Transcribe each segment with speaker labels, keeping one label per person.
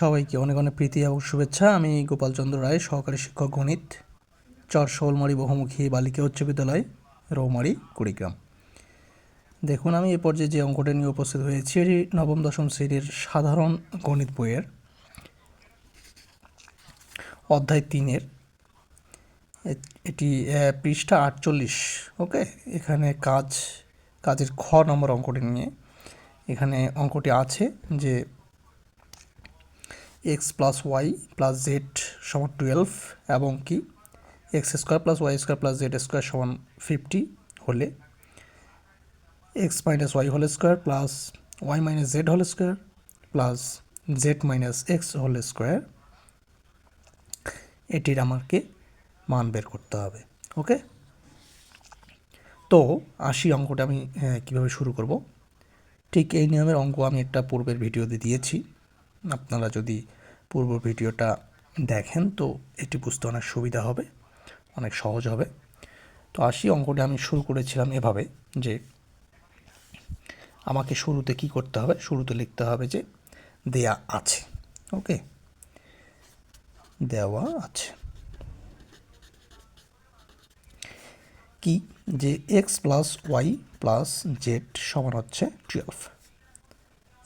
Speaker 1: সবাইকে অনেক অনেক প্রীতি এবং শুভেচ্ছা। আমি গোপালচন্দ্র রায়, সহকারী শিক্ষক গণিত, চর শোলমারি বহুমুখী বালিকা উচ্চ বিদ্যালয়, রৌমারি, কুড়িগ্রাম। দেখুন, আমি এ পর্যায়ে যে অঙ্কটা নিয়ে উপস্থিত হয়েছি, এটি নবম, দশম শ্রেণির সাধারণ গণিত বইয়ের অধ্যায় তিনের। এটি পৃষ্ঠা আটচল্লিশ, ওকে? এখানে কাজ, কাজের খ নম্বর অঙ্কটি নিয়ে। এখানে অঙ্কটি আছে যে x plus y plus z সমান টুয়েলভ এবং কি? X square plus y square plus z square সমান ফিফটি হলে x minus y whole square plus y minus z whole square plus z minus x whole square. এটির আমাকে মান বের করতে হবে ওকে? তো আশি অঙ্কটা আমি আহ, কীভাবে শুরু করব? ঠিক এই নিয়মের অঙ্ক আমি একটা পূর্বের ভিডিওতে দিয়েছি। আপনারা যদি পূর্ব ভিডিওটা দেখেন তো এটি বুঝতে অনেক সুবিধা হবে, অনেক সহজ হবে। তো আসি অঙ্কটা আমি শুরু করেছিলাম এভাবে যে আমাকে শুরুতে কি করতে হবে? শুরুতে লিখতে হবে যে দেয়া আছে, ওকে? দেওয়া আছে। কি? যে x plus y plus z সমান হচ্ছে টুয়েলভ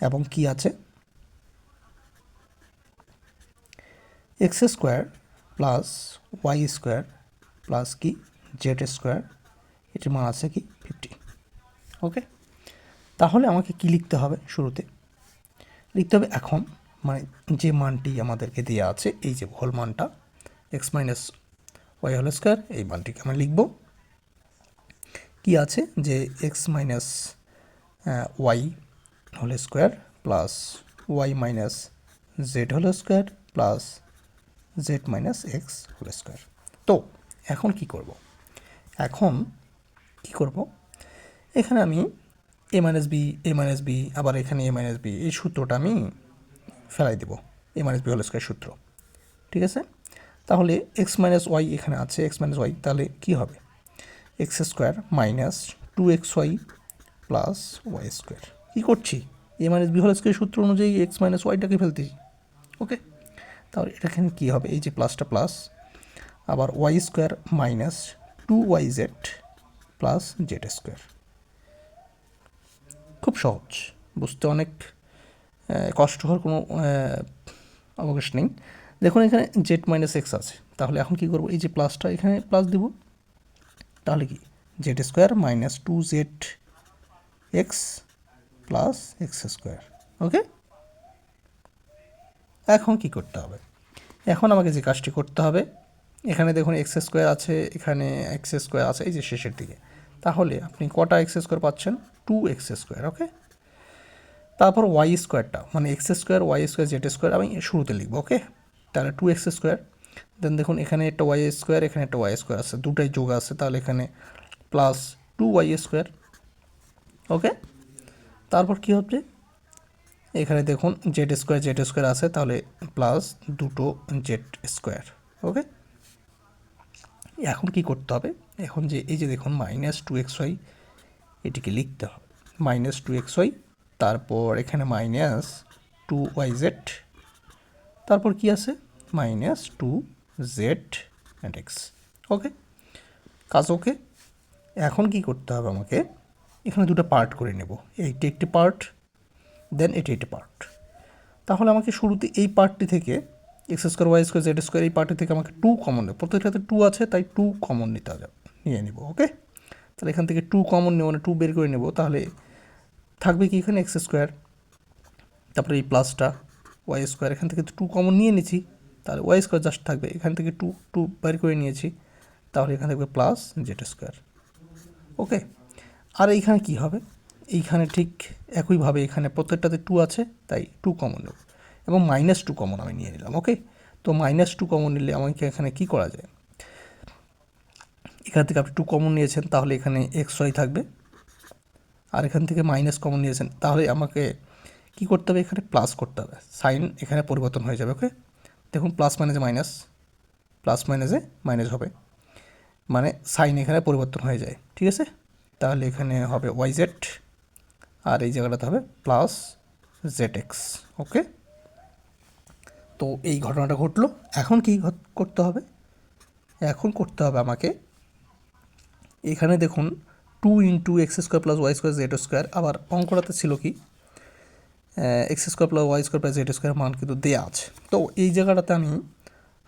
Speaker 1: এবং কি আছে? X square plus y square plus কি? Z square. এটির মান আছে কি? ফিফটি। ওকে? তাহলে আমাকে কি লিখতে হবে শুরুতে? লিখতে হবে এখন মানে যে মানটি আমাদেরকে দেওয়া আছে, এই যে হোল মানটা, x minus y whole square, এই মানটিকে আমরা লিখব। কি আছে? যে x minus y whole square plus y minus z whole square plus z minus x whole square তো, এখন কি করব? এখন কি করব? এখানে আমি a minus b a minus b আবার এখানে এ মাইনাস বি এই সূত্রটা আমি ফেলাই দেব। A minus b whole square সূত্র। ঠিক আছে? তাহলে এক্স মাইনাস ওয়াই এখানে আছে এক্স মাইনাস ওয়াই তাহলে কী হবে? X square minus two x y plus y square কী করছি? A minus b whole square সূত্র অনুযায়ী এক্স মাইনাস ওয়াইটাকে ফেলতেছি। ওকে তাহলে এখানে কী হবে? এই যে প্লাসটা প্লাস আবার y square minus two y z plus z square. খুব সহজ বুঝতে অনেক আহ, কষ্টকর কোনো অবকাশ নেই। দেখুন এখানে জেড মাইনাস এক্স আছে তাহলে এখন কি করব? এই যে প্লাসটা এখানে প্লাস দিব তাহলে কি? Z square minus two z x plus x square okay? এখন কি করতে হবে? এখন আমাকে যে কাজটি করতে হবে, এখানে দেখুন এক্স স্কোয়ার আছে, এখানে এক্স স্কোয়ার আছে, এই যে শেষের দিকে। তাহলে আপনি কটা এক্স স্কোয়ার পাচ্ছেন? টু এক্স স্কোয়ার ওকে তারপর ওয়াই স্কোয়ারটা মানে x square y square z square আমি শুরুতে লিখব ওকে তাহলে টু এক্স স্কোয়ার দেন দেখুন এখানে একটা ওয়াই স্কোয়ার এখানে একটা ওয়াই স্কোয়ার আছে, দুটাই যোগ আছে, তাহলে এখানে plus two y square okay তারপর কী হচ্ছে এখানে দেখুন জেড স্কোয়ার জেড স্কোয়ার আছে, তাহলে প্লাস দুটো জেড স্কোয়ার ওকে এখন কি করতে হবে? এখন যে, এই যে দেখুন মাইনাস টু এক্স ওয়াই এটিকে লিখতে হবে। মাইনাস টু এক্স ওয়াই তারপর এখানে মাইনাস টু ওয়াই জেড তারপর কি আছে? Minus two z and x okay কাজ ওকে। এখন কি করতে হবে আমাকে? এখানে দুটো পার্ট করে নেব। এইটি একটি পার্ট দেন এটি একটি পার্ট তাহলে আমাকে শুরুতে এই পার্টটি থেকে x square y square z square এই পার্টটি থেকে আমাকে টু কমন নেব প্রত্যেকটাতে টু আছে, তাই টু কমন নিতে হবে। নিয়ে নেব ওকে তাহলে এখান থেকে টু কমন নেব মানে টু বের করে নেব, তাহলে থাকবে কি এখানে এক্স স্কোয়ার তারপরে এই প্লাসটা ওয়াই স্কোয়ার এখান থেকে টু কমন নিয়ে নিয়েছি তাহলে ওয়াই স্কোয়ার জাস্ট থাকবে, এখান থেকে টু টু বের করে নিয়েছি। তাহলে এখানে থাকবে প্লাস জেড স্কোয়ার ওকে আর এইখানে কি হবে? এইখানে ঠিক একইভাবে এখানে প্রত্যেকটাতে টু আছে, তাই টু কমন নেব। এবং মাইনাস টু কমন আমি নিয়ে নিলাম ওকে তো মাইনাস টু কমন নিলে আমাকে এখানে কি করা যায়? এখান থেকে আপনি টু কমন নিয়েছেন, তাহলে এখানে এক্স ওয়াই থাকবে। আর এখান থেকে মাইনাস কমন নিয়েছেন, তাহলে আমাকে কি করতে হবে? এখানে প্লাস করতে হবে। সাইন এখানে পরিবর্তন হয়ে যাবে ওকে দেখুন প্লাস মাইনাসে মাইনাস প্লাস মাইনাসে মাইনাস হবে। মানে সাইন এখানে পরিবর্তন হয়ে যায়, ঠিক আছে? তাহলে এখানে হবে ওয়াই জেড আর এই জায়গাটাতে হবে প্লাস জেড এক্স ওকে তো এই ঘটনাটা ঘটলো। এখন কি করতে হবে? এখন করতে হবে আমাকে এখানে দেখুন two into x square plus y square z square আবার অঙ্কটাতে ছিল কি? X square plus y square plus z square মান কিন্তু দেওয়া আছে। তো এই জায়গাটাতে আমি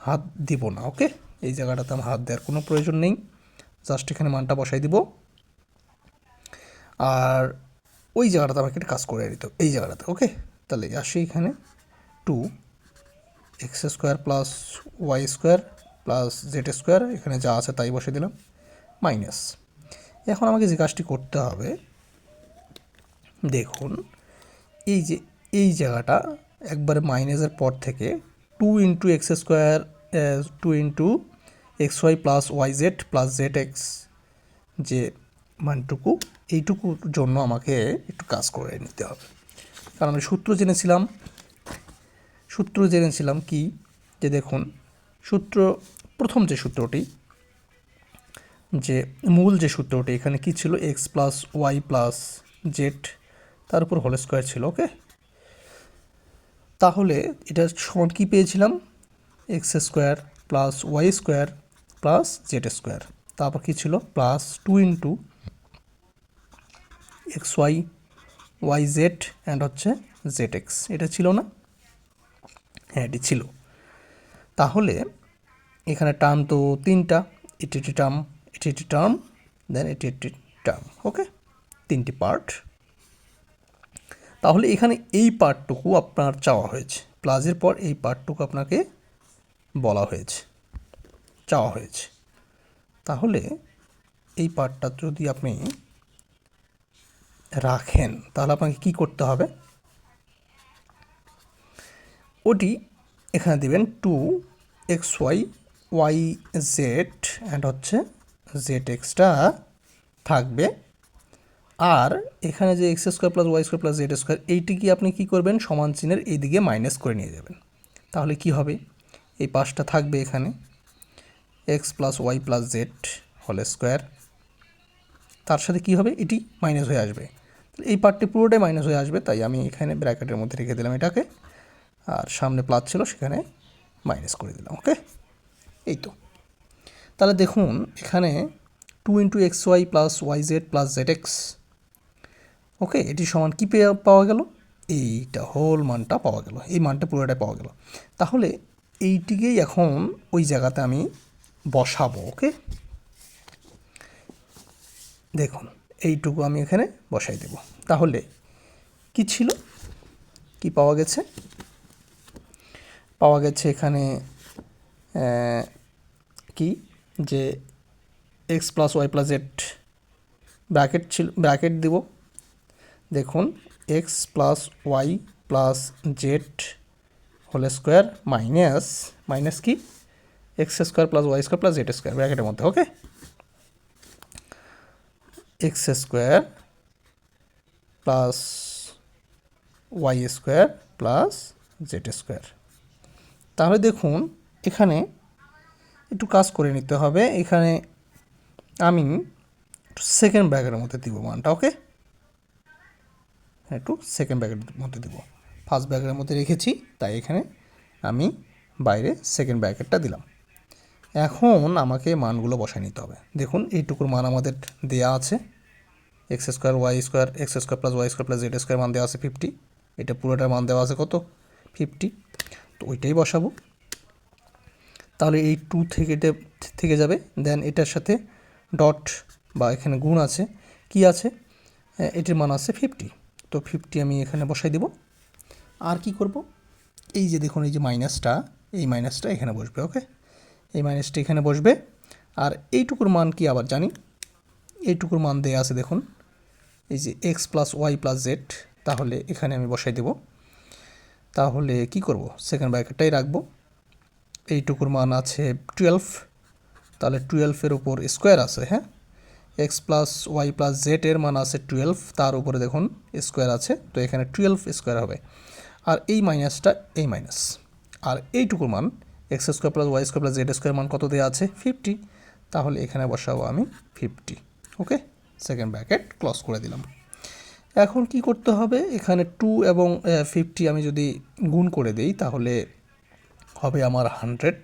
Speaker 1: হাত দিব না ওকে এই জায়গাটাতে আমার হাত দেওয়ার কোনো প্রয়োজন নেই। জাস্ট এখানে মানটা বসাই দিব। আর ওই জায়গাটাতে আমাকে একটা কাজ করে দিত এই জায়গাটাতে ওকে তাহলে আসি এখানে। Two x square plus y square plus z square এখানে যা আছে তাই বসে দিলাম মাইনাস এখন আমাকে যে কাজটি করতে হবে, দেখুন, এই যে, এই জায়গাটা একবারে মাইনাসের পর থেকে two into x square two into x y plus y z plus z x যে মানটুকু এইটুকুর জন্য আমাকে একটু কাজ করে নিতে হবে। কারণ আমি সূত্র জেনেছিলাম সূত্র জেনেছিলাম কি? যে দেখুন, সূত্র, প্রথম যে সূত্রটি, যে মূল যে সূত্রটি, এখানে কি ছিল? X plus y plus z তার উপর হোল স্কোয়ার ছিল ওকে তাহলে এটা সমান কী পেয়েছিলাম? X square plus y square plus z square তারপর কী ছিল? Plus two into x y y z and হচ্ছে জেড এক্স এটা ছিল না? হ্যাঁ এটি ছিল। তাহলে এখানে টার্ম তো তিনটা, এটি একটি টার্ম এটি একটি টার্ম দেন এটি একটি টার্ম ওকে তিনটি পার্ট তাহলে এখানে এই পার্টটুকু আপনার চাওয়া হয়েছে। প্লাসের পর এই পার্টটুকু আপনাকে বলা হয়েছে। চাওয়া হয়েছে। তাহলে এই পার্টটা যদি আপনি রাখেন, তাহলে আপনাকে কি করতে হবে? ওটি এখানে দিবেন two x Y Y Z and হচ্ছে জেড এক্সটা থাকবে। আর এখানে যে X square plus Y square plus Z square, এইটি কি আপনি কি করবেন? সমান চিহ্নের এই দিকে মাইনাস করে নিয়ে যাবেন। তাহলে কি হবে? এই পাশটা থাকবে এখানে, x plus y plus z whole square. তার সাথে কি হবে? এটি মাইনাস হয়ে আসবে। এই পার্টটি পুরোটাই মাইনাস হয়ে আসবে, তাই আমি এখানে ব্র্যাকেটের মধ্যে রেখে দিলাম এটাকে। আর সামনে প্লাস ছিল সেখানে মাইনাস করে দিলাম ওকে এই তো। তাহলে দেখুন, এখানে two into x y plus y z plus z x okay এটি সমান কী পেয়ে পাওয়া গেল? এইটা হোল মানটা পাওয়া গেল, এই মানটা পুরোটাই পাওয়া গেল। তাহলে এইটিকেই এখন ওই জায়গাতে আমি বসাবো ওকে দেখুন এইটুকু আমি এখানে বসাই দেব। তাহলে কি ছিল? কি পাওয়া গেছে? পাওয়া গেছে এখানে কি? যে x plus y plus z bracket ছিল ব্র্যাকেট দিব। দেখুন x plus y plus z whole square minus minus কি? X square plus y square plus z square ব্র্যাকেটের মধ্যে okay x square plus y square plus z square. তাহলে দেখুন, এখানে একটু কাজ করে নিতে হবে। এখানে আমি সেকেন্ড ব্যাগের মধ্যে দিব মানটা ওকে একটু সেকেন্ড ব্যাগের মধ্যে দিব। ফার্স্ট ব্যাগের মধ্যে রেখেছি, তাই এখানে আমি বাইরে সেকেন্ড ব্যাকেটটা দিলাম। এখন আমাকে মানগুলো বসায় নিতে হবে। দেখুন, এইটুকুর মান আমাদের দেয়া আছে। X square, y square, x square plus y square plus z square মান দেওয়া আছে ফিফটি এটা পুরোটার মান দেওয়া আছে কত? ফিফটি তো ওইটাই বসাবো। তাহলে এই টু থেকে এটা থেকে যাবে। দেন এটার সাথে ডট বা এখানে গুণ আছে। কি আছে? এটির মান আছে ফিফটি তো ফিফটি আমি এখানে বসাই দেব। আর কি করব? এই যে দেখুন, এই যে মাইনাসটা এই মাইনাসটা এখানে বসবে ওকে এই মাইনাসটা এখানে বসবে। আর এইটুকুর মান কি আবার জানি? এইটুকুর মান দেয়া আছে দেখুন। এই যে x plus y plus z তাহলে এখানে আমি বসাই দেব। তাহলে কি করব? সেকেন্ড ব্র্যাকেটটাই রাখব। এইটুকুর মান আছে টুয়েলভ তাহলে টুয়েলভের উপর স্কোয়ার আছে হ্যাঁ? X plus y plus z এর মান আছে টুয়েলভ তার উপরে দেখুন স্কোয়ার আছে, তো এখানে টুয়েলভ স্কোয়ার হবে। আর এই মাইনাসটা এই মাইনাস আর এইটুকুর মান x square plus y square plus z square মান কত দেওয়া আছে? ফিফটি তাহলে এখানে বসাবো আমি fifty okay second bracket close করে দিলাম। এখন কি করতে হবে? এখানে টু এবং ফিফটি আমি যদি গুণ করে দিই, তাহলে হবে আমার হান্ড্রেড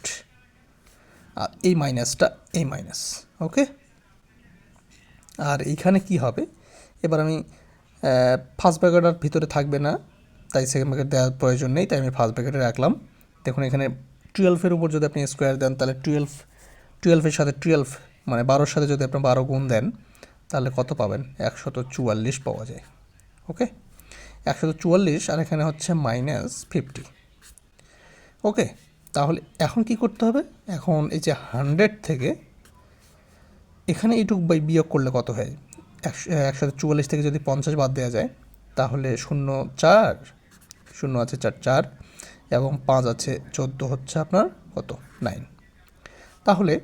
Speaker 1: আর এই মাইনাসটা এই মাইনাস ওকে আর এইখানে কি হবে? এবার আমি ফার্স্ট ব্র্যাকেটার ভিতরে থাকবে না, তাই সেকেন্ড ব্র্যাকেট দেওয়ার প্রয়োজন নেই, তাই আমি ফার্স্ট ব্র্যাকেটে রাখলাম। দেখুন এখানে টুয়েলভের উপর যদি আপনি স্কোয়ার দেন, তাহলে টুয়েলভ টুয়েলভের সাথে টুয়েলভ মানে বারোর সাথে যদি আপনি বারো গুণ দেন তাহলে কত পাবেন? একশত চুয়াল্লিশ পাওয়া যায়। ওকে? একশত চুয়াল্লিশ আর এখানে হচ্ছে মাইনাস ফিফটি। ওকে? তাহলে এখন কি করতে হবে? এখন এই যে হান্ড্রেড থেকে এখানে এইটুক বাই বিয়োগ করলে কত হয়? একশো চুয়াল্লিশ থেকে যদি পঞ্চাশ বাদ দেওয়া যায়, তাহলে শূন্য চার, শূন্য আছে চার চার, এবং পাঁচ আছে চোদ্দ হচ্ছে আপনার কত? নাইন। তাহলে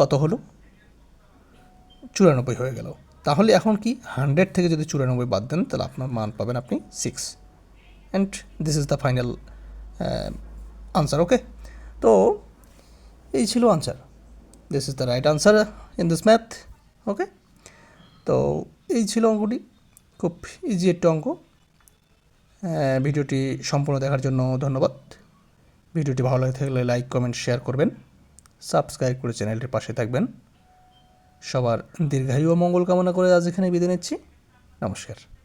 Speaker 1: কত হলো? চুরানব্বই হয়ে গেল। তাহলে এখন কি হান্ড্রেড থেকে যদি চুরানব্বই বাদ দেন, তাহলে আপনার মান পাবেন আপনি six and this is the final answer okay তো এই ছিল answer this is the right answer in this math okay তো এই ছিল অঙ্কটি। খুব ইজি একটি অঙ্ক। ভিডিওটি সম্পূর্ণ দেখার জন্য ধন্যবাদ। ভিডিওটি ভালো লাগে থাকলে লাইক কমেন্ট শেয়ার করবেন। সাবস্ক্রাইব করে চ্যানেলটির পাশে থাকবেন। সবার দীর্ঘায়ু ও মঙ্গল কামনা করে আজ এখানে বিদায় নিচ্ছি। নমস্কার।